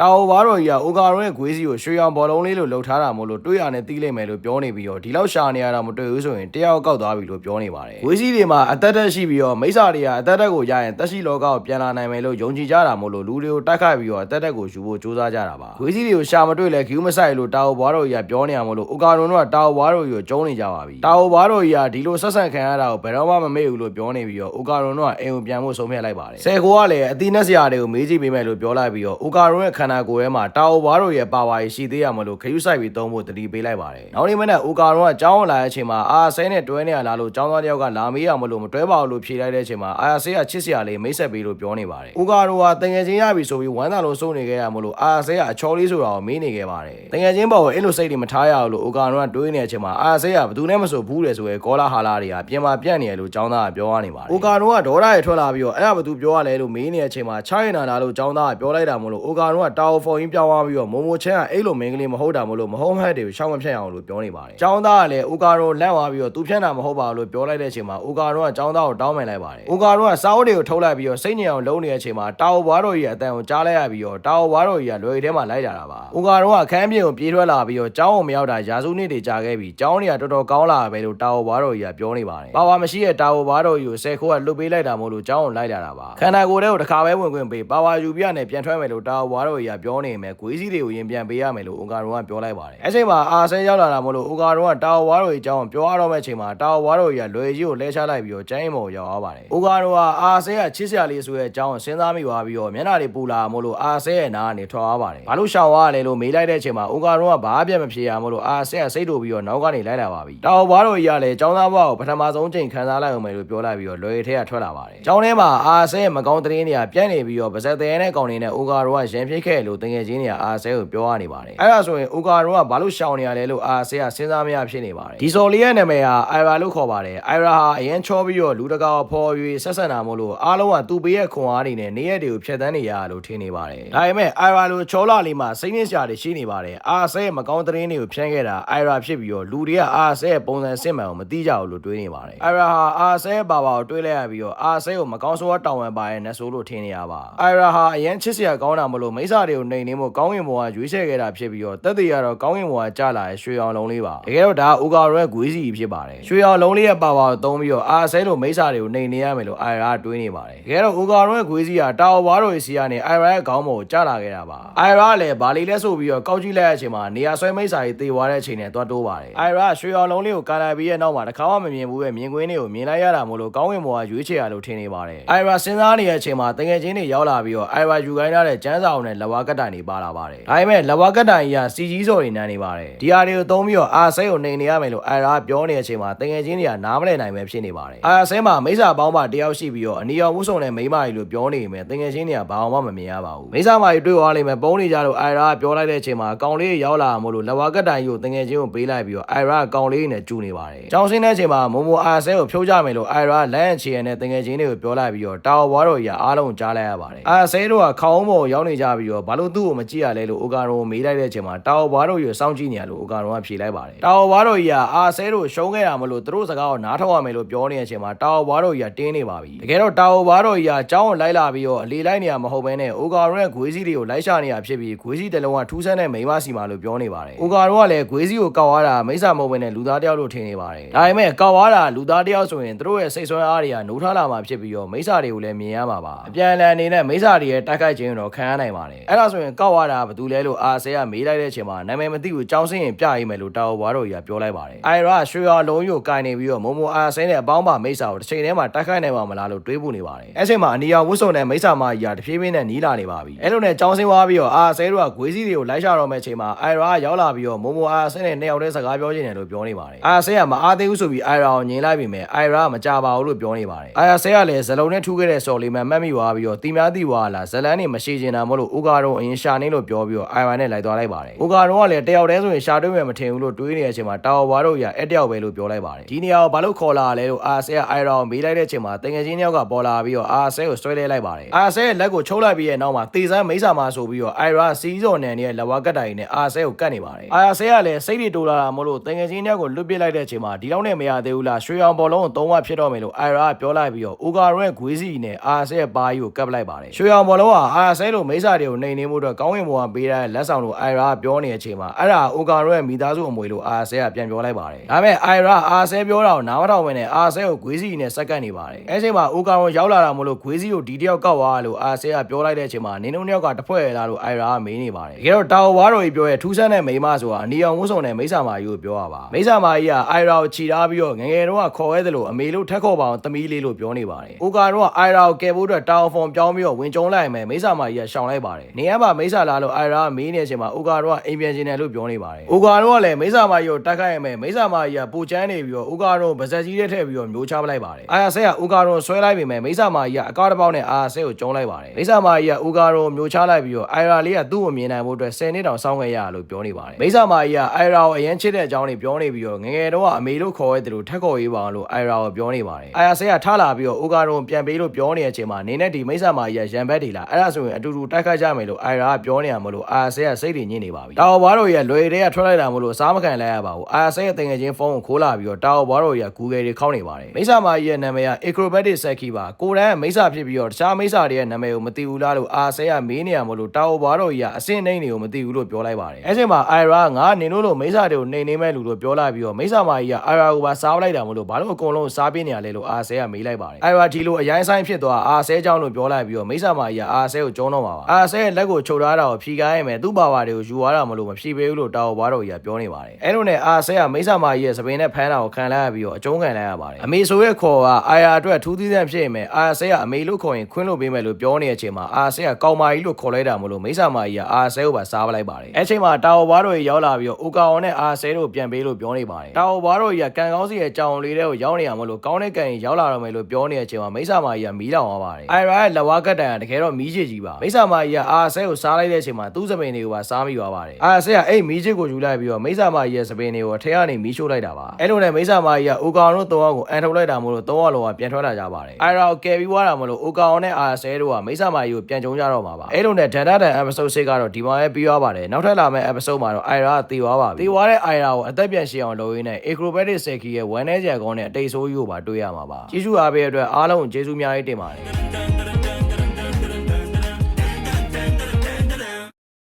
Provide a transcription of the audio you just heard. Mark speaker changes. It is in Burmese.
Speaker 1: တာအိုဘာတော်ကြီးကအိုကာရွန်ရဲ့ဂွေးစီကိုရွှေရောင်ဘောလုံးလေးလို့လှုပ်ထားတာမို့လို့တွေ့ရနဲ့တီးလိုက်မယ်လို့ပြောနေပြီးတော့ဒီလောက်ရှာနေရတာမတွေ့ဘူးဆိုရင်တယောက်ကောက်သွားပြီလို့ပြောနေပါတယ်ဂွေးစီတွေမှာအသက်တက်ရှိပြီးတော့မိစ္ဆာတွေကအသက်တက်ကိုရရင်တက်ရှိလောကကိုပြန်လာနိုင်မယ်လို့ယုံကြည်ကြတာမို့လို့လူတွေကိုတိုက်ခိုက်ပြီးတော့အသက်တက်ကိုယူဖို့ကြိုးစားကြတာပါဂွေးစီတွေကိုရှာမတွေ့လဲဂူးမဆိုင်လို့တာအိုဘာတော်ကြီးကပြောနေရမို့လို့အိုကာရွန်တို့ကတာအိုဘာတော်ကြီးကိုကျုံးနေကြပါပြီတာအိုဘာတော်ကြီးကဒီလိုဆက်ဆံခံရတာကိုဘယ်တော့မှမမေ့ဘူးလို့ပြောနေပြီးတော့အိုကာရွန်တို့ကအိမ်ကိုပြန်ဖို့ဆုံးဖြတ်လိုက်ပါတယ်ဆယ်ခိုကလည်းအသီးနှက်စရာတွေကိုမေးကြည့်ပေးမယ်လို့ပြောလိုက်ပြီးတော့အိုကာရွန်ရဲ့ခန္ဓာကိုယ်ထဲမှာတာအိုဘာတော်ရဲ့ပါဝါရရှိသေးရမလို့ခရုဆိုင်ပြီးသုံးဖို့တတိပေးလိုက်ပါတယ်နောက်နေ့မနေ့အိုကာရွန်ကကြောင်းလာတဲ့အချိန်မှာအာဆဲနဲ့တွဲနေရလားလို့ကျောင်းသားတယောက်ကလာမေးရမလို့မတွဲပါဘူးလို့ဖြေလိုက်တဲ့အချိန်မှာအာဆဲကချစ်စရာလေးမိတ်ဆက်ပေးလို့ပြောနေပါတယ်အိုကာရွန်ကတငယ်ချင်းရပြီဆိုပြီးဝမ်းသာလို့စိုးနေခဲ့ရမလို့အာဆဲကအချောလေးဆိုတာကိုမေးနေခဲ့ပါတယ်တငယ်ချင်းဘောကိုအဲ့လိုစိတ်တွေမထားရဘူးလို့အိုကာရွန်ကတွေးနေတဲ့အချိန်မှာအာဆဲကဘယ်သူနဲ့မဆိုဘူးတယ်ဆိုရဲကောလာဟာလာတွေကပြင်မာပြန့်နေရလို့ကျောင်းသားကပြောရနေပါတယ်အိုကာရွန်ကဒေါ်ရရဲ့ထွက်လာပြီးတော့အဲ့ဒါဘယ်သူပြောရလဲလို့မေးနေတဲ့အချိန်မှာချရနာလာလို့ကျောင်းသားကပြောလိုက်တာမို့လို့အိုကာရွန်ကတာဝဖော်ရင်းပြောင်းသွားပြီးတော့မိုမိုချန်ကအဲ့လိုမင်းကလေးမဟုတ်တာမို့လို့မဟုတ်မှတ်တွေကိုရှောင်းမဖြတ်အောင်လို့ပြောနေပါတယ်ကျောင်းသားကလည်းအိုကာရွန်လန့်သွားပြီးတော့သူဖြတ်တာမဟုတ်ပါဘူးလို့ပြောလိုက်တဲ့အချိန်မှာအိုကာရွန်ကကျောင်းသားကိုတောင်းပန်လိုက်ပါတယ်အိုကာရွန်ကစာအုပ်တွေကိုထုတ်လိုက်ပြီးတော့စိတ်ညစ်အောင်လုပ်နေတဲ့အချိန်မှာတာဝဘွားတော်ကြီးကအတန်ကိုကြားလိုက်ရပြီးတော့တာဝဘွားတော်ကြီးကလွယ်ထဲမှာလိုက်လာတာပါအိုကာရွန်ကအခန်းပြင်ကိုပြေးထွက်လာပြီးတော့ကျောင်းကိုမရောက်တာရာစုနှစ်တွေကြာခဲ့ပြီးကျောင်းတွေကတော်တော်ကောင်းလာပဲလို့တာဝဘွားတော်ကြီးကပြောနေပါတယ်ပါဝါမရှိတဲ့တာဝဘွားတော်ကြီးကိုဆယ်ခိုးကလွတ်ပေးလိုက်တာမို့လို့ကျောင်းကိုလိုက်လာတာပါခန္ဓာကိုယ်ထဲကိုတစ်ခါပဲဝင်ခွင့်ပေးပါဝါယူပြနဲ့ပြန်ထွက်မယ်လို့တာဝဘွားတော်ကြီးကပြောနေမယ်ဂွေးစည်းတွေကိုရင်ပြန်ပေးရမယ်လို့အိုကာရွန်ကပြောလိုက်ပါတယ်အဲ့ချိန်မှာအာဆဲရောက်လာတာမို့လို့အိုကာရွန်ကတာဝဘွားတော်ကြီးအကြောင်းပြောရတော့မယ့်ချိန်မှာတာဝဘွားတော်ကြီးကလွယ်ကြီးကိုလဲချလိုက်ပြီးတော့ကျိုင်းမော်ရောက်သွားပါတယ်အိုကာရွန်ကအာဆဲကချစ်စရာလေးဆိုတဲ့အကြောင်းကိုစဉ်းစားမိသွားပြီးတော့မျက်နှာတွေပူလာမို့လို့အာဆဲရဲ့နားကနေထွက်သွားပါတယ်ဘာလို့ရှောင်သွားရလဲလို့မေးလိုက်တဲ့အချိန်မှာအိုကာရွန်ကဘာအပြတ်မဖြေရမို့လို့အာဆဲကစိတ်တူပြီးတော့နောက်ကနေလိုက်လာပါပြီတာဝဘွားတော်ကြီးကလည်းចောင်းသားဘွားကိုပထမဆုံးချိန်ခံစားလိုက်အောင်မယ်လို့ပြောလိုက်ပြီးတော့လွယ်ထဲကထွက်လာပါတယ်ចောင်းထဲမှာအာဆဲရဲ့မကောင်းသတင်းတွေကပြန့်နေပြီးတော့ဗဇက်သေးနဲ့ကောင်နေနဲ့အိုကာရွန်ကရန်ဖြစ်ခဲ့လို့တငယ်ချင်းတွေကအာဆဲကိုပြောရနေပါတယ်အဲ့ဒါဆိုရင်အိုကာရွန်ကဘာလို့ရှောင်နေရလဲလို့အာဆဲကစဉ်းစားမရဖြစ်နေပါတယ်ဒီစော်လေးရဲ့နာမည်ဟာအိုင်ရာလို့ခေါ်ပါတယ်အိုင်ရာဟာအရင်ချောပြီးတော့လူတကာကိုဖော်၍ဆက်ဆက်တာမို့လို့အားလုံးကသူ့ပေးရဲ့ခွန်အားတွေနဲ့နေရက်တွေကိုဖျက်ဆီးနေရလို့ထင်နေပါတယ်ဒါပေမဲ့အိုင်ရာလိုချောလာလေးမှာစိတ်နှင်းစရာတွေရှိနေပါတယ်အာဆဲရဲ့မကောင်းသတင်းတွေကိုဖြန့်ခဲ့တာအိုင်ရာဖြစ်ပြီးတော့လူတွေကအာဆဲရဲ့ပုံစံစစ်မှန်ကိုမသိကြဘူးလို့တွေးနေပါတယ်အိုင်ရာဟာအာဆဲရဲ့ဘာဘာကိုတွေးလိုက်ရပြီးတော့အာဆဲကိုမကောင်းဆိုးတောင်းဝဲပါရဲ့နတ်ဆိုးလို့ထင်နေရပါအိုင်ရာဟာအရင်ချစ်စရာကောင်းတာမလို့မိစ္ဆာတွေကိုနှိမ်နှင်းဖို့ကောင်းကင်ဘဝရွေးချယ်ခဲ့တာဖြစ်ပြီးတော့တက်တည်ရတော့ကောင်းကင်ဘဝကြလာရဲ့ရွှေအောင်လုံးလေးပါတကယ်တော့ဒါအိုကာရဲဂွေးစီဖြစ်ပါတယ်ရွှေအောင်လုံးလေးရဲ့ပါပါကိုသုံးပြီးတော့အာဆဲလိုမိစ္ဆာတွေကိုနှိမ်နှင်းရမယ်လို့အိုင်ရာတွေးနေပါတယ်တကယ်တော့အိုကာရဲဂွေးစီကတာဝါတော်ရဲ့စီကနေအိုင်ရာရဲ့ခေါင်းပေါ်ကိုကြလာခဲ့တာပါအိုင်ရာလည်းဘာလီလဲဆိုပြီးတော့ကောက်ကြည့်လိုက်တဲ့အချိန်မှာနေရာဆွဲမိစ္ဆာကြီးတေသွားတဲ့အချိန်နဲ့သွားတိုးပါတယ်အိုင်ရာရွှေအောင်လုံးလေးကိုကန်လိုက်ပြီးရဲ့နောက်မှာတစ်ခါမှမမြင်ဘူးရဲ့မြင်ကွင်းလေးကိုမြင်လိုက်ရတာမို့လို့ကောင်းကင်ဘဝရွေးချယ်ရလို့ထင်နေပါတယ်အိုင်ရာစဉ်းစားနေတဲ့အချိန်မှာတကယ်ချင်းတွေရောက်လာပြီးတော့အိုင်ရာယူခိုင်းထားတဲ့ကျန်းစာအုပ်နဲ့လဝါကတ်တိုင်တွေပါလာပါတယ်ဒါပေမဲ့လဝါကတ်တိုင်ကြီးကစီကြီးစော်တွေနန်းနေပါတယ်ဒီဟာတွေကိုသုံးပြီးတော့အာဆဲကိုနှိမ်နေရမယ်လို့အိုင်ရာပြောနေတဲ့အချိန်မှာတကယ်ချင်းတွေကနားမလည်နိုင်ပဲဖြစ်နေပါတယ်အာဆဲမှာမိစ္ဆာပေါင်းပါတယောက်ရှိပြီးတော့အနီရောင်ဝှစုံနဲ့မိန်းမကြီးလို့ပြောနေပေမဲ့တကယ်ချင်းတွေကဘာမှမမြင်ရပါဘူးမိစ္ဆာမကြီးတွေ့သွားလိမ့်မယ်ပုံနေကြလို့အိုင်ရာပြောလိုက်တဲ့အချိန်မှာကောင်လေးရောက်လာမို့လို့လဝါကတ်တိုင်ကြီးကိုတကယ်ချင်းကိုပေးလိုက်ပြီးတော့အိုင်ရာကောင်လေးနဲ့ကျူနေပါတယ်ကြောင်စင်းတဲ့အချိန်မှာမိုမိုအာဆဲကိုဖြုတ်ကြမယ်လို့အိုင်ရာလမ်းချီရနဲ့တကယ်ချင်းတွေကိုပြောလိုက်ပြီးတော့တာဝဘွားတော်ကြီးကအားလုံးကြားလိုက်ရပါတယ်အာဆဲတို့ကခေါင်းပေါ်ရောက်နေကြပြီးတော့ဘာလို့သူ့ကိုမကြည့်ရလဲလို့အိုကာရွန်ကိုမေးလိုက်တဲ့အချိန်မှာတာဝဘွားတော်ကြီးကိုစောင့်ကြည့်နေရလို့အိုကာရွန်ကဖြေလိုက်ပါတယ်တာဝဘွားတော်ကြီးကအာဆဲတို့ရှုံးခဲ့ရမလို့သူတို့စကားကိုနားထောင်ရမယ်လို့ပြောနေတဲ့အချိန်မှာတာဝဘွားတော်ကြီးကတင်းနေပါပြီတကယ်တော့တာဝဘွားတော်ကြီးကကြောင်းကိုလိုက်လာပြီးတော့အလေလိုက်နေရမဟုတ်ဘဲနဲ့အိုကာရွန်ရဲ့ဂွေးစည်းတွေကိုလိုက်ရှာနေရဖြစ်ပြီးဂွေးစည်းတစ်လုံးကထူးဆန်းတဲ့မိန်းမစီမာလို့ပြောနေပါတယ်အိုကာရွန်ကလည်းဂွေးစည်းကိုကောက်သွားတာမိစ္ဆာမဟုတ်ဘဲနဲ့လူသားတယောက်လို့ထင်နေပါတယ်ဒါပေမဲ့ကောက်သွားတာလူသားတယောက်ဆိုရင်သူတို့ရဲ့စိတ်ဆွဲအားတွေကနိုးထားလာမှာဖြစ်ပြီးတော့မိစ္ဆာတွေကိုလည်းမြင်ရမှာပါအပြန်အလှန်အနေနဲ့မိစ္ဆာတွေရဲ့တိုက်ခိုက်ခြင်းတော့ခံရနိုင်ပါတယ်အဲ့ဒါဆိုရင်ကောက်သွားတာဘာတူလဲလို့အာဆဲကမေးလိုက်တဲ့အချိန်မှာနာမည်မသိဘူးကြောင်းစင်းရင်ပြရေးမယ်လို့တာဝဘွားတော်ကြီးကပြောလိုက်ပါတယ်အိုင်ရာရွှေရောလုံးယူကိုကင်နေပြီးတော့မုံမအာဆဲနဲ့အပေါင်းပါမိစ္ဆာကိုတစ်ချိန်တည်းမှာတိုက်ခိုက်နိုင်မှာမလားလို့တွေးပူနေပါတယ်အဲ့ချိန်မှာအနီရောင်ဝတ်စုံနဲ့မိစ္ဆာမကြီးကတဖြည်းဖြည်းနဲ့နီးလာနေပါပြီအဲ့လိုနဲ့ကြောင်းစင်းသွားပြီးတော့အာဆဲတို့ကဂွေးစည်းတွေကိုလိုက်ရှာတော့မယ့်ချိန်မှာအိုင်ရာရောက်လာပြီးတော့မုံမအာဆဲနဲ့နှစ်ယောက်တည်းစကားပြောချင်တယ်လို့ပြောနေပါတယ်အာဆဲကမအားသေးဘူးဆိုပြီးအိုင်ရာကိုညင်လိုက်ပြီမယ်အိုင်ရာမကြပါဘူးလို့ပြောနေပါတယ်အိုင်ရာဆဲကလည်းဇလုံးနဲ့ထူးခဲ့တဲ့စော်လေးမှမှတ်မိသွားပြီးတော့တီများတီဝါလာဇလန်းနေမရှိချင်တာမဟုတ်လို့ဥကာတော့အရင်ရှာနေလို့ပြောပြီးတော့အိုင်ရာနဲ့လိုက်သွားလိုက်ပါတယ်ဥကာတော့ကလည်းတယောက်တည်းဆိုရင်ရှာတွေ့မယ်မထင်ဘူးလို့တွေးနေတဲ့အချိန်မှာတာဝါတို့ရအဲ့တယောက်ပဲလို့ပြောလိုက်ပါတယ်ဒီနေရာကိုဘာလို့ခေါ်လာလဲလို့အာဆဲကအိုင်ရာကိုမေးလိုက်တဲ့အချိန်မှာတငယ်ချင်းတယောက်ကပေါ်လာပြီးတော့အာဆဲကိုဆွဲလဲလိုက်ပါတယ်အာဆဲရဲ့လက်ကိုချုပ်လိုက်ပြီးရဲ့နောက်မှာတေဆန်းမိစ္ဆာမဆိုပြီးတော့အိုင်ရာစီးစော်နန်ရဲ့လက်ဝါကတ်တိုင်နဲ့အာဆဲကိုကတ်နေပါတယ်အာဆဲကလည်းစိတ်တွေတိုးလာတာမဟုတ်လို့တငယ်ချင်းတယောက်ကိုလွတ်ပစ်လိုက်တဲ့အချိန်မှာဒီလောက်နဲ့မရသေးဘူးလားရွှေအောင်ဘောလုံးကိုသုံးဝဖြစ်တော့မယ်လို့အိုင်ရာပြောလိုက်ပြီးတော့ဥကာရွဲ့ဂွေးစီနဲ့အာဆဲရဲ့ပါကြီးကိုကပ်လိုက်ပါတယ်ရွှေအောင်ဘောလုံးကအာဆဲလိုမိစ္ဆာတွေကိုနှနှိမ်နှင်းမှုအတွက်ကောင်းကင်ဘဝပေးတဲ့လက်ဆောင်လို့အိုင်ရာပြောနေတဲ့အချိန်မှာအဲ့ဒါအိုကာရိုရဲ့မိသားစုအမွေလို့အာဆဲကပြန်ပြောလိုက်ပါတယ်ဒါပေမဲ့အိုင်ရာအာဆဲပြောတာကိုနားမထောင်ဘဲနဲ့အာဆဲကိုဂွေးစီနဲ့စက္ကန့်နေပါတယ်အဲ့ချိန်မှာအိုကာရိုရောက်လာတာမို့လို့ဂွေးစီကိုဒီတယောက်ကောက်သွားလို့အာဆဲကပြောလိုက်တဲ့အချိန်မှာနင်းတို့နှစ်ယောက်ကတစ်ဖွဲ့ရလာလို့အိုင်ရာကမေးနေပါတယ်တကယ်တော့တာဝါတော်ကြီးပြောရဲ့ထူးဆန်းတဲ့မိန်းမဆိုတာအနီအောင်ဝတ်စုံနဲ့မိစ္ဆာမာကြီးကိုပြောရပါမိစ္ဆာမာကြီးကအိုင်ရာကိုခြိထားပြီးတော့ငယ်ငယ်တော့ခေါ်ရဲတယ်လို့အမေလို့ထက်ခေါ်ပါအောင်သမီးလေးလို့ပြောနေပါတယ်အိုကာရိုကအိုင်ရာကိုကယ်ဖို့အတွက်တာဝါဖုန်ပြောင်းပြီးတော့ဝင်ကျုံလိုက်မယ်မိစ္ဆာမာကြီးကရှောင်လိုက်ပါတယ်နေရမှာမိစ္ဆာလာလို့အိုင်ရာကမေးနေတဲ့အချိန်မှာအိုကာရိုကအိမ်ပြန်ချင်တယ်လို့ပြောနေပါတယ်အိုကာရိုကလည်းမိစ္ဆာမာကြီးကိုတိုက်ခိုက်ရမယ်မိစ္ဆာမာကြီးကပူချမ်းနေပြီးတော့အိုကာရိုဗဇက်ကြီးထဲထည့်ပြီးတော့မျိုးချပလိုက်ပါတယ်အာယာဆဲကအိုကာရိုဆွဲလိုက်ပေမဲ့မိစ္ဆာမာကြီးကအကားတစ်ပေါက်နဲ့အာယာဆဲကိုကျုံလိုက်ပါတယ်မိစ္ဆာမာကြီးကအိုကာရိုမျိုးချလိုက်ပြီးတော့အိုင်ရာလေးကသူ့ကိုမြင်နိုင်ဖို့အတွက်10နှစ်တောင်စောင့်ခဲ့ရလို့ပြောနေပါတယ်မိစ္ဆာမာကြီးကအိုင်ရာကိုအရင်ချစ်တဲ့အကြောင်းတွေပြောနေပြီးတော့ငငယ်တော့ကအမေလို့ခေါ်ရတယ်လို့ထက်ခေါ်ရေးပါအောင်လို့အိုင်ရာကိုပြောနေပါတယ်အာယာဆဲကထလာပြီးတော့အိုကာရိုပြန်ပေးလို့ပြောနေတဲ့အချိန်မှာနေနဲ့ဒီမိစ္ဆာမာကြီးကရန်ဘက်တွေလာအဲ့ဒါဆိုရင်အတူတူတိုက်ခိုက်ကြမယ်လို့အိုင်ရာကပြောနေရမလို့အာယာဆဲကစိတ်တွေညစ်နေပါပြီတာဝါဘွားတို့ရဲ့လွယ်တွေကထွက်လိုက်တာမလို့စားမခံလိုက်ရပါဘူးအာယာဆဲရဲ့တင်ငယ်ချင်းဖုန်းကိုခိုးလာပြီးတော့တာဝါဘွားတို့ရဲ့ Google တွေခောက်နေပါတယ်မိစ္ဆာမာကြီးရဲ့နာမည်က Acrobatic Seki ပါကိုရန်မိစ္ဆာဖြစ်ပြီးတော့တခြားမိစ္ဆာတွေရဲ့နာမည်ကိုမသိဘူးလားလို့အာယာဆဲကမေးနေရမလို့တာဝါဘွားတို့ကြီးကအစင်းနှိမ့်တွေကိုမသိဘူးလို့ပြောလိုက်ပါတယ်အဲ့ချိန်မှာအိုင်ရာငါနင်တို့လိုမိစ္ဆာတွေကိုနှိမ်နေမဲ့လူလို့ပြောလိုက်ပြီးတော့မိစ္ဆာမာကြီးကအိုင်ရာကိုပါစားလိုက်တာမလို့ဘာလို့အကုန်လုံးစားပေးနေရလဲလို့အာယာဆဲကမေးလိုက်ပါတယ်အိုင်ရာဒီလိုအရင်ဆိုင်ဖြစ်သွားအာယာဆဲကြောင့်လို့ပြောလိုက်ပြီးတော့မိစ္ဆာမာကြီးကအာယာဆဲကိုကျုံးတော့မှာပါအာယာဆဲရဲ့လက်ကိုချုပ်ထားတာကိုဖြီကားရမယ်သူ့ဘာဝါတွေကိုယူသွားတာမလို့မဖြီပေးဘူးလို့တာဝါဘွားတို့ကြီးကပြောနေပါတယ်အဲ့လိုနဲ့အာယာဆဲကမိစ္ဆာမာကြီးရဲ့စပင်းနဲ့ဖမ်းတာကိုခံလိုက်ရပြီးတော့အကျုံးခံလိုက်ရပါတယ်အမေဆိုရဲ့ခေါ်ကအာယာအတွက်ထူးသီးသန့်ဖြစ်ရင်မယ်အာယာဆဲကအမေလို့ခေါ်ရင်ခွင်းလို့ပေးမယ်လို့ပြောနေတဲ့အချိန်မှာအာယာဆဲကကောင်းမာကြီးလို့ခေါ်လိုက်တာမလို့မိစ္ဆာမာကြီးကအာယာဆဲကိုပါစားပလိုက်ပါတယ်အဲ့ချိန်မှာတာဝါဘွားတို့ကြီးရောက်လာပြီးတော့အိုကာအောင်နဲ့အာယာဆဲတို့ပြန်ပေးလို့ပြောနေပါတယ်တာဝါဘွားတို့ကြီးကကန်ကောင်းစီရဲ့ကြောင်လေးတွေကိုရောက်နေရမလို့ကောင်းတဲ့ကန်ရင်ရောက်လာတော့မယ်လို့ပြောနေတဲ့အချိန်မှာမိစ္ဆာမာကြီးကမီးလောင်သွားပါတယ်အိုင်ရာရဲ့လက်ဝါးကတ်တန်ကတကယ်တော့မီးချစ်ကြီးပါမိစ္ဆာမာကြီးကအာယာဆဲကိုစားလိုက်တဲ့အချိန်မှာသူ့စပင်းတွေကိုပါစားမိသွားပါတယ်အာယာဆဲကအဲ့မီးချစ်ကိုယူလိုက်ပြီးတော့မိစ္ဆာမာကြီးရဲ့စပင်းတွေကိုအထက်ကနေမီးရှို့လိုက်တာပါအဲ့လိုနဲ့မိစ္ဆာမာကြီးကအိုကာအောင်တို့သုံးယောက်ကိုအန်ထုတ်လိုက်တာမို့လို့သုံးယောက်လုံးကပြန်ထွက်လာကြပါတယ်အိုင်ရာကိုကယ်ပြီးွားတာမလို့အိုကာအောင်နဲ့အာယာဆဲတို့ကမိစ္ဆာမာကြီးကိုပြန်ကြုံကြတော့မှာပါအဲ့လိုနဲ့ဒန်တာဒန် episode 6ကတော့ဒီမှာပဲပြီးသွားပါတယ်နောက်ထပ်လာမယ့် episode မှာတော့အိုင်ရာကတည်သွားပါပြီတည်သွားတဲ့အိုင်ရာကိုအသက်ပြန်ရှင်းအောင်လုပ်ရင်းနဲ့ acrobatic seki ရဲ့ဝမ်းနေကြကောင်းတဲ့အတိတ်ဆိုးကြီးကိုပါတွေ့ရမှာပါကျေးဇူးအားပေးတဲ့အတွက်အားလုံးကျေးဇူးအများကြီးတင်ပါတယ်